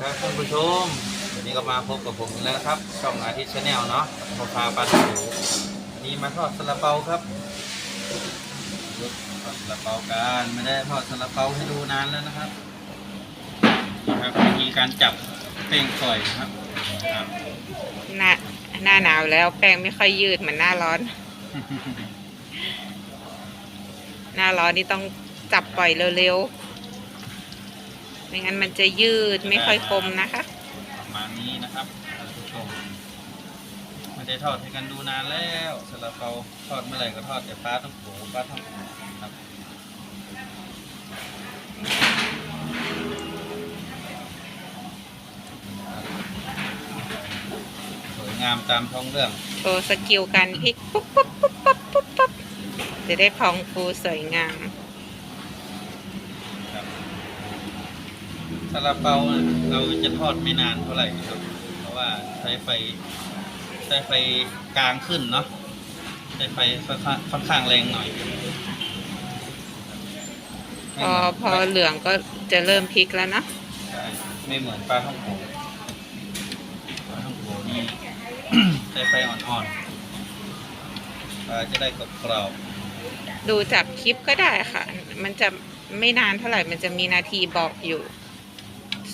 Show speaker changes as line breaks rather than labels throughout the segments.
ครับท่านผู้ชมวันนี้ก็มาพบกับผมอีกแล้วนะครับ ช่องอาทิตย์ชาแนลเนาะพอพาปลาถูวันนี้มาทอดซาลาเปาครับทอดซาลาเปากันไม่ได้ทอดซาลาเปาให้ดูนานแล้วนะครับนี่ครับวิธีการจับเป้งก่อยนะครับครับ
หน้าหน้าหนาวแล้วแป้งไม่ค่อยยืดเหมือนหน้าร้อน หน้าร้อนนี่ต้องจับปล่อยเร็วๆ ไม่งั้นมันจะยืดไม่ค่อยคมนะคะ
ประมาณนี้นะครับท่านผู้ชมไม่ได้ทอดให้กันดูนานแล้วซาลาเปาทอดเมื่อไหร่ก็ทอดแต่ปลาต้องโขปลาต้องโขครับสวยงามตามท้องเรื่อง
โชว์สกิลการพลิกปุ๊บปุ๊บปุ๊บปุ๊บปุ๊บปุ๊บจะได้พองฟูสวยงาม
ครับ ซาลาเปาน่ะเราจะทอดไม่นานเท่าไหร่ครับ เพราะว่าใช้ไฟใช้ไฟกลางขึ้นเนาะใช้ไฟค่อนข้างค่อนข้างแรงหน่อย
พอพอเหลืองก็จะเริ่มพลิกแล้วเนอะ
ใช่ไม่เหมือนปลาท่องโกปลาท่องโกนี่ใช้ไฟอ่อนๆปลาจะได้กรอบ
ดูจากคลิปก็ได้ค่ะ มันจะไม่นานเท่าไหร่ มันจะมีนาทีบอกอยู่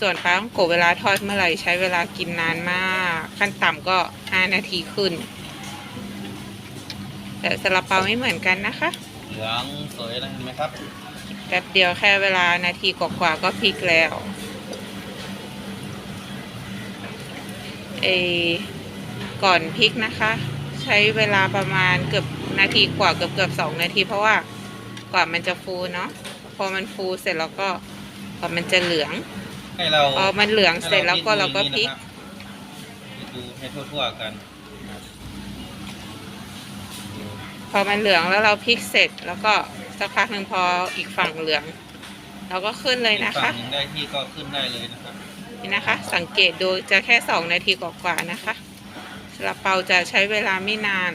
ส่วนปลาต้องโกะเวลาทอดเมื่อไหร่ใช้เวลากินนานมาก ขั้นต่ำก็ 5 นาทีขึ้น แต่ซาลาเปาไม่เหมือนกันนะคะ
ๆเหลืองสวยแล้วเห็นไหมครับ
แป๊บเดียวแค่เวลานาทีกว่าๆก็พลิกแล้วเออก่อนพลิกนะคะ ใช้เวลาประมาณเกือบนาทีกว่าเกือบเกือบสองนาที เพราะว่ากว่ามันจะฟูเนาะพอมันฟูเสร็จแล้วก็กว่ามันจะเหลือง
ให้เรา
พอมันเหลืองเสร็จแล้วก็เราก็พลิก
ดูให้ทั่วๆกัน
พอมันเหลืองแล้วเราพลิกเสร็จ แล้วก็สักพักหนึ่งพออีกฝั่งเหลือง เราก็ขึ้นเลยนะ
ฝั่
คะ
งหนึ่งได้ที่ก็ขึ้นได้เลยนะครับ
นี่นะคะ สังเกตดูจะแค่สองนาทีกว่าๆนะคะซาลาเปาจะใช้เวลาไม่นาน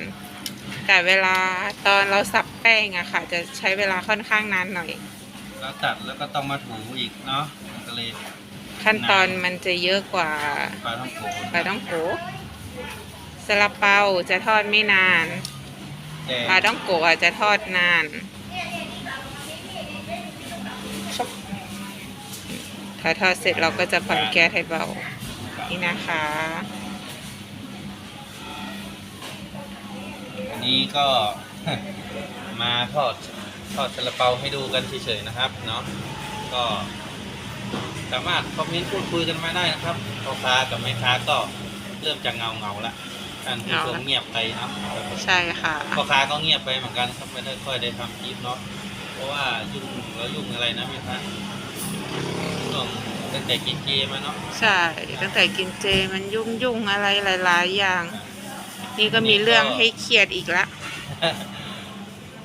แต่เวลาตอนเราสับแป้งอะค่ะ จะใช้เวลาค่อนข้างนานหน่อย
แล้วตัดแล้วก็ต้องมาถูอีกเนาะมันก็เลย
ขั้นตอนมันจะเยอะกว่า
ปลาท่องโก
ปลาต้องโกะซาลาเปาจะทอดไม่นาน
แต่
ปลาต้องโกะอาจจะทอดนานถ้าทอดเสร็จเราก็จะผ่อนแก๊สให้เบา นี่นะคะ
อันนี้ก็ มาทอดทอดซาลาเปาให้ดูกันเฉยๆนะครับ เนาะก็ สามารถคอมเมนต์พูดคุยกันมาได้นะครับพ่อค้ากับแม่ค้าก็เริ่มจะเงาเงาๆละท่านผู้ชมเงียบไปเนาะ
ใช่ค่ะ
พ่อค้าก็เงียบไปเหมือนกันครับไม่ได้ค่อยได้ทำคลิปเนาะเพราะว่ายุ่งแล้วยุ่งอะไรนะแม่ค้าช่วงตั้งแต่กินเจมาเนาะ
ใช่ตั้งแต่กินเจมันยุ่งยุ่งๆอะไรหลาย ๆ อย่าง นี่ก็มีเรื่องให้เครียดอีกละ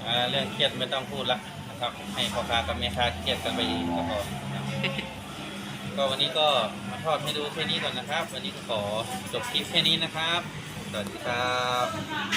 อ่าเรื่องเครียดไม่ต้องพูดละนะครับ ให้พ่อค้ากับแม่ค้าเครียดกันไปเองก็พอนะครับ ก็วันนี้ก็มาทอดให้ดูแค่นี้ก่อนนะครับ วันนี้ขอจบคลิปแค่นี้นะครับ สวัสดีครับ